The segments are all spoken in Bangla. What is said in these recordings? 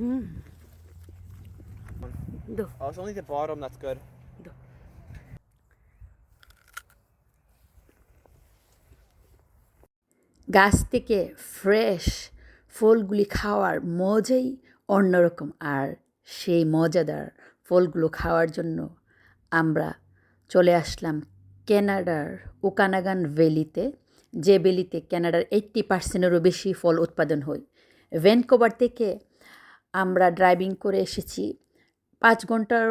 Mm. Oh, it's only the bottom that's good. গাছ থেকে ফ্রেশ ফলগুলি খাওয়ার মজাই অন্যরকম আর সেই মজাদার ফলগুলো খাওয়ার জন্য আমরা চলে আসলাম কানাডার ওকানাগান ভ্যালিতে যে ভ্যালিতে কানাডার এইট্টি পার্সেন্টেরও বেশি ফল উৎপাদন হয় ভ্যানকোভার থেকে আমরা ড্রাইভিং করে এসেছি। পাঁচ ঘণ্টার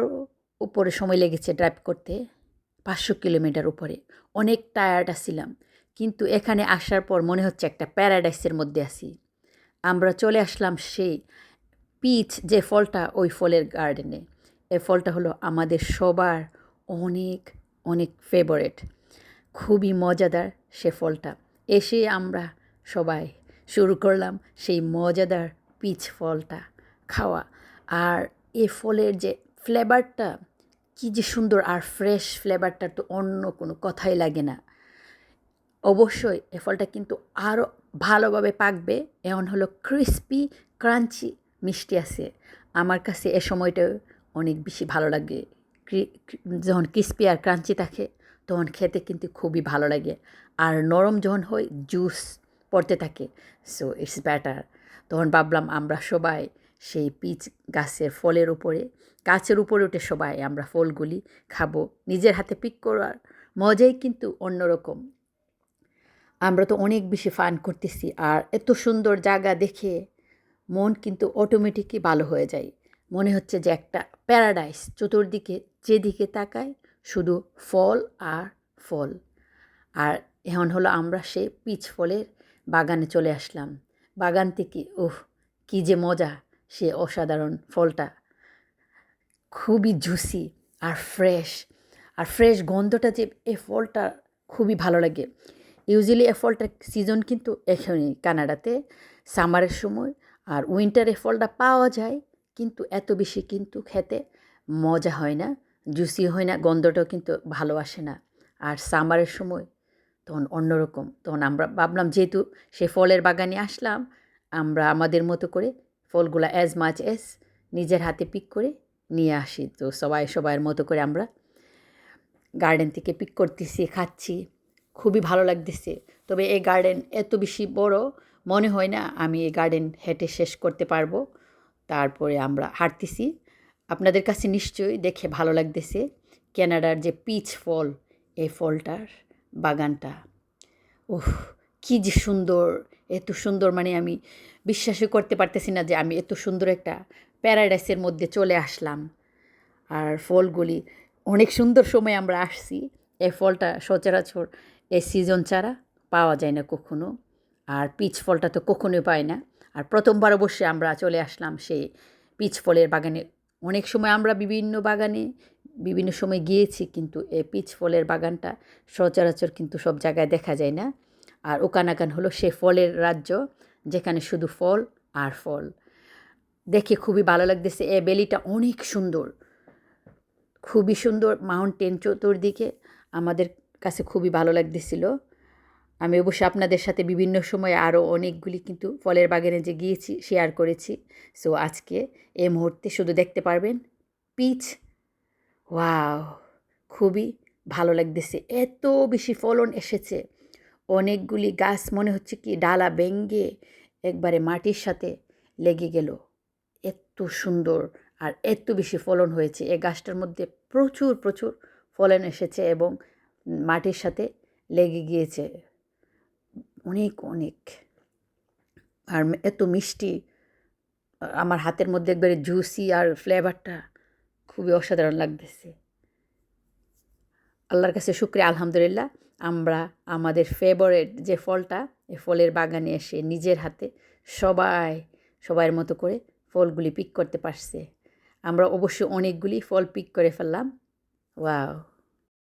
উপরে সময় লেগেছে ড্রাইভ করতে। পাঁচশো কিলোমিটার উপরে। অনেক টায়ার্ড আসছিলাম কিন্তু এখানে আসার পর মনে হচ্ছে একটা প্যারাডাইসের মধ্যে আছি। আমরা চলে আসলাম সেই পিচ যে ফলটা ওই ফলের গার্ডেনে এ ফলটা হলো আমাদের সবার অনেক অনেক ফেভারেট খুবই মজাদার সে ফলটা। এসে আমরা সবাই শুরু করলাম সেই মজাদার পিচ ফলটা। খাওয়া। আর এ ফলের যে ফ্লেভারটা কী যে সুন্দর আর ফ্রেশ ফ্লেভারটা তো অন্য কোনো কথাই লাগে না। অবশ্যই এ ফলটা কিন্তু আরও ভালোভাবে পাকবে। এমন হলো ক্রিস্পি ক্রাঞ্চি মিষ্টি আছে। আমার কাছে এ সময়টা অনেক বেশি ভালো লাগে। যখন ক্রিস্পি আর ক্রাঞ্চি থাকে, তখন খেতে কিন্তু খুবই ভালো লাগে। আর নরম যখন হয় জুস পড়তে থাকে সো ইটস ব্যাটার তখন ভাবলাম আমরা সবাই সেই পিচ গাছের ফলের উপরে। গাছের উপরে উঠে সবাই আমরা ফলগুলি খাব। নিজের হাতে পিক করার মজাই কিন্তু অন্যরকম। আমরা তো অনেক বেশি ফান করতেছি আর এত সুন্দর জায়গা দেখে মন কিন্তু অটোমেটিকই ভালো হয়ে যায়। মনে হচ্ছে যে একটা প্যারাডাইস চতুর্দিকে যেদিকে তাকায় শুধু ফল আর ফল। আর এখন হলো আমরা সে পিচ ফলের বাগানে চলে আসলাম। বাগান থেকে ওহ কী যে মজা! সে অসাধারণ ফলটা। খুবই জুসি আর ফ্রেশ আর ফ্রেশ গন্ধটা যে এই ফলটা খুবই ভালো লাগে। ইউজুয়ালি এ ফলটার সিজন কিন্তু এখানেই কানাডাতে। সামারের সময় আর উইন্টারে ফলটা পাওয়া যায়, কিন্তু এত বেশি কিন্তু খেতে মজা হয় না জুসি হয় না, গন্ধটাও কিন্তু ভালো আসে না। আর সামারের সময় তখন অন্যরকম। তখন আমরা ভাবলাম যেহেতু সে ফলের বাগানে আসলাম, আমরা আমাদের মতো করে ফলগুলো অ্যাজ মাচ এস নিজের হাতে পিক করে নিয়ে আসি। তো সবাই সবাইয়ের মতো করে আমরা গার্ডেন থেকে পিক করতেছি, খাচ্ছি। খুবই ভালো লাগতেছে। তবে এই গার্ডেন এত বেশি বড় মনে হয় না আমি এই গার্ডেন হেঁটে শেষ করতে পারব। তারপরে আমরা হাঁটতেছি। আপনাদের কাছে নিশ্চয়ই দেখে ভালো লাগতেছে ক্যানাডার যে পিচ ফল এই ফলটার বাগানটা। ওহ কী যে সুন্দর, এত সুন্দর মানে আমি বিশ্বাসই করতে পারতেছি না যে আমি এত সুন্দর একটা প্যারাডাইসের মধ্যে চলে আসলাম। আর ফলগুলি, অনেক সুন্দর সময় আমরা আসছি। এই ফলটা সচরাচর এই সিজন ছাড়া পাওয়া যায় না কখনো। আর পিচ ফলটা তো কখনোই পায় না। আর প্রথমবার অবশ্যই আমরা চলে আসলাম সেই পিচ ফলের বাগানে। অনেক সময় আমরা বিভিন্ন বাগানে বিভিন্ন সময় গিয়েছি, কিন্তু এই পিচ ফলের বাগানটা সচরাচর কিন্তু সব জায়গায় দেখা যায় না। আর ওকানাকান হলো সে ফলের রাজ্য, যেখানে শুধু ফল আর ফল। দেখে খুবই ভালো লাগতেছে, এ বেলিটা অনেক সুন্দর। খুবই সুন্দর মাউন্টেন চতুর্দিকে, আমাদের কাছে খুবই ভালো লাগতেছিল। আমি অবশ্যই আপনাদের সাথে বিভিন্ন সময় আরও অনেকগুলি কিন্তু ফলের বাগানে যে গিয়েছি শেয়ার করেছি। সো আজকে এ মুহূর্তে শুধু দেখতে পারবেন পিচ। ওয়াও খুবই ভালো লাগতেছে, এত বেশি ফলন এসেছে। অনেকগুলি গাছ মনে হচ্ছে কি ডালা ভেঙ্গে একবারে মাটির সাথে লেগে গেল। এত সুন্দর আর এত বেশি ফলন হয়েছে। এ গাছটার মধ্যে প্রচুর প্রচুর ফলন এসেছে এবং মাটির সাথে লেগে গিয়েছে। অনেক অনেক। আর এত মিষ্টি। আমার হাতের মধ্যে একবারে জুসি আর ফ্লেভারটা খুবই অসাধারণ লাগতেছে। আল্লাহর কাছে শুক্রিয়া, আলহামদুলিল্লাহ। আমরা আমাদের ফেভারেট যে ফলটা, এ ফলের বাগানে এসে নিজের হাতে সবাই সবার মতো করে ফলগুলি পিক করতে পারছে। আমরা অবশ্যই অনেকগুলি ফল পিক করে ফেললাম। ওয়াও